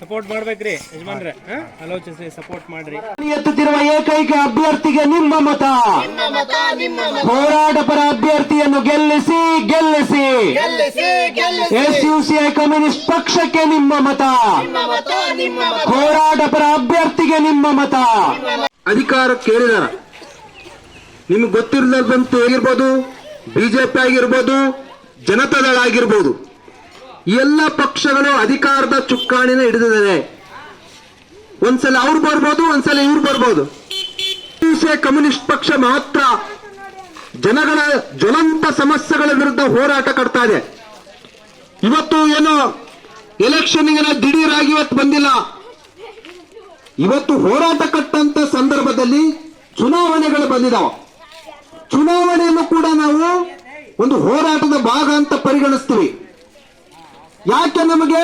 Support ಮಾಡ್ಬೇಕ್ರಿ ಯಜಮಾನ್ರೆ. ಆಲೋಚಿಸಿ ಸಪೋರ್ಟ್ ಮಾಡ್ರಿ. ಎತ್ತುತ್ತಿರುವ ಏಕೈಕ ಅಭ್ಯರ್ಥಿಗೆ ನಿಮ್ಮ ಮತ. ಹೋರಾಟ ಪರ ಅಭ್ಯರ್ಥಿಯನ್ನು ಗೆಲ್ಲಿಸಿ ಗೆಲ್ಲಿಸಿ. S U C I communist ಪಕ್ಷಕ್ಕೆ ನಿಮ್ಮ ಮತ. ಹೋರಾಟ ಪರ ಅಭ್ಯರ್ಥಿಗೆ ನಿಮ್ಮ ಮತ. ಅಧಿಕಾರ ಕೇಳಿದಾರ ನಿಮ್ಗೆ ಗೊತ್ತಿರದಂತ ಆಗಿರ್ಬೋದು, ಬಿಜೆಪಿ ಆಗಿರ್ಬೋದು, ಜನತಾದಳ ಆಗಿರ್ಬೋದು ಎಲ್ಲ ಪಕ್ಷಗಳು ಅಧಿಕಾರದ ಚುಕ್ಕಾಣಿನ ಹಿಡಿದಿದ್ದಾರೆ ಒಂದ್ಸಲ ಅವ್ರು ಬರ್ಬೋದು, ಒಂದ್ಸಲ ಇವ್ರು ಬರ್ಬೋದು. ಕಮ್ಯುನಿಸ್ಟ್ ಪಕ್ಷ ಮಾತ್ರ ಜನಗಳ ಜ್ವಲಂತ ಸಮಸ್ಯೆಗಳ ವಿರುದ್ಧ ಹೋರಾಟ ಕಟ್ತಾ ಇದೆ. ಇವತ್ತು ಏನೋ ಎಲೆಕ್ಷನ್ಗೆ ಆಗಿ ಇವತ್ತು ಬಂದಿಲ್ಲ. ಇವತ್ತು ಹೋರಾಟ ಕಟ್ಟಂತ ಸಂದರ್ಭದಲ್ಲಿ ಚುನಾವಣೆಗಳು ಬಂದಿದಾವ. ಚುನಾವಣೆಯನ್ನು ಕೂಡ ನಾವು ಒಂದು ಹೋರಾಟದ ಭಾಗ ಅಂತ ಪರಿಗಣಿಸ್ತೀವಿ. ಯಾಕೆ ನಮಗೆ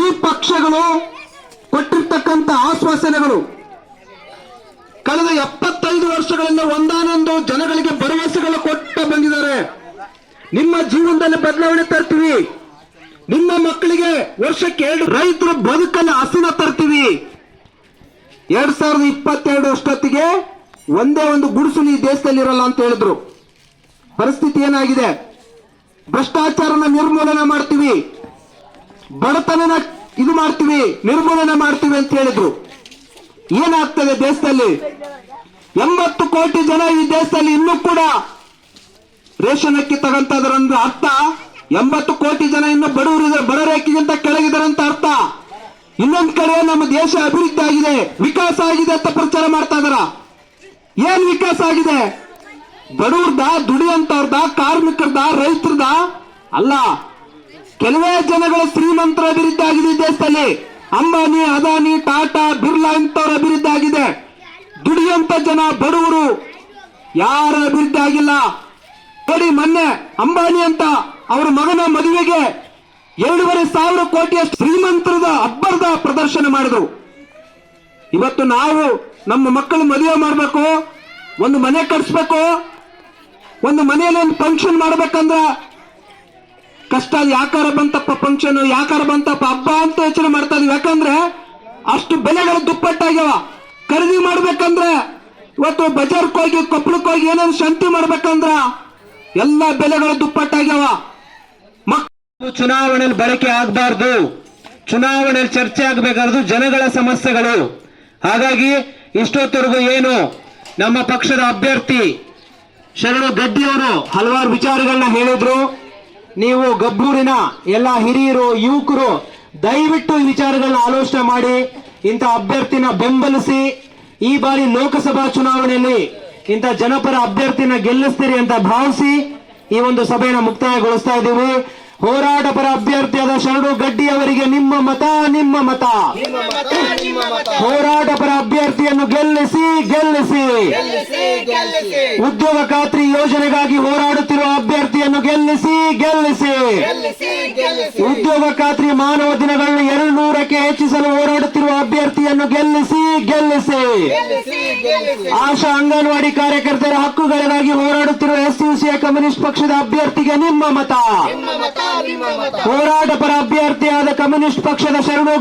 ಈ ಪಕ್ಷಗಳು ಕೊಟ್ಟಿರ್ತಕ್ಕಂಥ ಆಶ್ವಾಸನೆಗಳು ಕಳೆದ ಎಪ್ಪತ್ತೈದು ವರ್ಷಗಳಿಂದ ಒಂದಾನೊಂದು ಜನಗಳಿಗೆ ಭರವಸೆಗಳು ಕೊಟ್ಟ ಬಂದಿದ್ದಾರೆ. ನಿಮ್ಮ ಜೀವನದಲ್ಲಿ ಬದಲಾವಣೆ ತರ್ತೀವಿ. ನಿಮ್ಮ ಮಕ್ಕಳಿಗೆ ವರ್ಷಕ್ಕೆ ಎರಡು ರೈತರು ಬದುಕಲ್ಲಿ ಹಸಿನ ತರ್ತೀವಿ. ಎರಡ್ ಸಾವಿರದ ಇಪ್ಪತ್ತೆರಡು ಅಷ್ಟೊತ್ತಿಗೆ ಒಂದೇ ಒಂದು ಗುಡಿಸಲು ಈ ದೇಶದಲ್ಲಿ ಇರಲ್ಲ ಅಂತ ಹೇಳಿದ್ರು. ಪರಿಸ್ಥಿತಿ ಏನಾಗಿದೆ? ಭ್ರಷ್ಟಾಚಾರನ ನಿರ್ಮೂಲನೆ ಮಾಡ್ತೀವಿ. ಬಡತನನ ಇದು ಮಾಡ್ತೀವಿ, ನಿರ್ಮೂಲನೆ ಮಾಡ್ತೀವಿ ಅಂತ ಹೇಳಿದ್ರು. ಏನಾಗ್ತದೆ ದೇಶದಲ್ಲಿ? ಎಂಬತ್ತು ಕೋಟಿ ಜನ ಈ ದೇಶದಲ್ಲಿ ಇನ್ನೂ ಕೂಡ ರೇಷನ್ ಅಕ್ಕಿ ತಗೊಂತದ್ರ ಅರ್ಥ? ಎಂಬತ್ತು ಕೋಟಿ ಜನ ಇನ್ನು ಬಡವರಿದ್ದಾರೆ ಬಡ ರೇಖೆಗಿಂತ ಕೆಳಗಿದ್ದಾರೆ ಅಂತ ಅರ್ಥ. ಇನ್ನೊಂದ್ ಕಡೆ ನಮ್ಮ ದೇಶ ಅಭಿವೃದ್ಧಿ ಆಗಿದೆ, ವಿಕಾಸ ಆಗಿದೆ ಅಂತ ಪ್ರಚಾರ ಮಾಡ್ತಾ ಇದಾರ. ಏನ್ ವಿಕಾಸ ಆಗಿದೆ? ಬಡವ್ರದ, ದುಡಿಯಂತವ್ರದ, ಕಾರ್ಮಿಕರದ, ರೈತರದ ಅಲ್ಲ. ಕೆಲವೇ ಜನಗಳ ಶ್ರೀಮಂತರ ಅಭಿವೃದ್ಧಿ ಆಗಿದೆ ದೇಶದಲ್ಲಿ. ಅಂಬಾನಿ, ಅದಾನಿ, ಟಾಟಾ, ಬಿರ್ಲಾ ಇಂಥವ್ರ ಅಭಿವೃದ್ಧಿ ಆಗಿದೆ. ದುಡಿಯಂತ ಜನ, ಬಡವರು ಯಾರ ಅಭಿವೃದ್ಧಿ ಆಗಿಲ್ಲ. ನೋಡಿ ಮೊನ್ನೆ ಅಂಬಾನಿ ಅಂತ ಅವರ ಮಗನ ಮದುವೆಗೆ ಎರಡೂವರೆ ಸಾವಿರ ಕೋಟಿಯ ಶ್ರೀಮಂತರದ ಅಬ್ಬರದ ಪ್ರದರ್ಶನ ಮಾಡಿದ್ರು. ಇವತ್ತು ನಾವು ನಮ್ಮ ಮಕ್ಕಳು ಮದುವೆ ಮಾಡಬೇಕು, ಒಂದು ಮನೆ ಕಟ್ಸ್ಬೇಕು, ಒಂದು ಮನೆಯಲ್ಲಿ ಒಂದು ಫಂಕ್ಷನ್ ಮಾಡ್ಬೇಕಂದ್ರ ಕಷ್ಟ. ಯಾಕಾರ ಬಂತಪ್ಪ ಫಂಕ್ಷನ್ ಯಾಕಾರ ಬಂತಪ್ಪ ಹಬ್ಬ ಅಂತ ಯೋಚನೆ ಮಾಡ್ತಾ ಇದೀವಿ ಯಾಕಂದ್ರೆ ಅಷ್ಟು ಬೆಲೆಗಳು ದುಪ್ಪಟ್ಟಾಗ್ಯಾವ. ಖರೀದಿ ಮಾಡ್ಬೇಕಂದ್ರೆ ಇವತ್ತು ಬಜಾರ್ಕ್ ಹೋಗಿ ಕೊಪ್ಪಳಕ್ಕೆ ಹೋಗಿ ಏನೇನು ಶಾಂತಿ ಮಾಡ್ಬೇಕಂದ್ರ ಎಲ್ಲ ಬೆಲೆಗಳು ದುಪ್ಪಟ್ಟಾಗ್ಯಾವ. ಚುನಾವಣೆಯಲ್ಲಿ ಬಳಕೆ ಆಗಬಾರ್ದು. ಚುನಾವಣೆಯಲ್ಲಿ ಚರ್ಚೆ ಆಗಬೇಕಾದ್ರು ಜನಗಳ ಸಮಸ್ಯೆಗಳು. ಹಾಗಾಗಿ ಇಷ್ಟೊತ್ತರೆಗೂ ಏನು ನಮ್ಮ ಪಕ್ಷದ ಅಭ್ಯರ್ಥಿ ಶರಣು ಗಡ್ಡಿಯವರು ಹಲವಾರು ವಿಚಾರಗಳನ್ನ ಹೇಳಿದ್ರು. ನೀವು ಗಬ್ಬೂರಿನ ಎಲ್ಲ ಹಿರಿಯರು, ಯುವಕರು ದಯವಿಟ್ಟು ಈ ವಿಚಾರಗಳನ್ನ ಆಲೋಚನೆ ಮಾಡಿ, ಇಂಥ ಅಭ್ಯರ್ಥಿನ ಬೆಂಬಲಿಸಿ, ಈ ಬಾರಿ ಲೋಕಸಭಾ ಚುನಾವಣೆಯಲ್ಲಿ ಇಂಥ ಜನಪರ ಅಭ್ಯರ್ಥಿನ ಗೆಲ್ಲಿಸ್ತೀರಿ ಅಂತ ಭಾವಿಸಿ ಈ ಒಂದು ಸಭೆಯನ್ನು ಮುಕ್ತಾಯಗೊಳಿಸ್ತಾ ಇದ್ದೀವಿ. ಹೋರಾಟ ಪರ ಅಭ್ಯರ್ಥಿಯಾದ ಶರಣು ಗಡ್ಡಿ ಅವರಿಗೆ ನಿಮ್ಮ ಮತ ನಿಮ್ಮ ಮತ. ಹೋರಾಟ ಪರ ಅಭ್ಯರ್ಥಿಯನ್ನು ಗೆಲ್ಲಿಸಿ ಗೆಲ್ಲಿಸಿ. ಉದ್ಯೋಗ ಖಾತ್ರಿ ಯೋಜನೆಗಾಗಿ ಹೋರಾಡುತ್ತಿರುವ ಅಭ್ಯರ್ಥಿಯನ್ನು ಗೆಲ್ಲಿಸಿ ಗೆಲ್ಲಿಸಿ. ಉದ್ಯೋಗ ಖಾತ್ರಿ ಮಾನವ ದಿನಗಳನ್ನು ಎರಡು ನೂರಕ್ಕೆ ಹೆಚ್ಚಿಸಲು ಹೋರಾಡುತ್ತಿರುವ ಅಭ್ಯರ್ಥಿಯನ್ನು ಗೆಲ್ಲಿಸಿ ಗೆಲ್ಲಿಸಿ. ಆಶಾ ಅಂಗನವಾಡಿ ಕಾರ್ಯಕರ್ತರ ಹಕ್ಕುಗಳಿಗಾಗಿ ಹೋರಾಡುತ್ತಿರುವ ಎಸ್ ಯು ಕಮ್ಯುನಿಸ್ಟ್ ಪಕ್ಷದ ಅಭ್ಯರ್ಥಿಗೆ ನಿಮ್ಮ ಮತ. ಹೋರಾಟ ಪರ ಅಭ್ಯರ್ಥಿಯಾದ ಕಮ್ಯುನಿಸ್ಟ್ ಪಕ್ಷದ ಶರಣು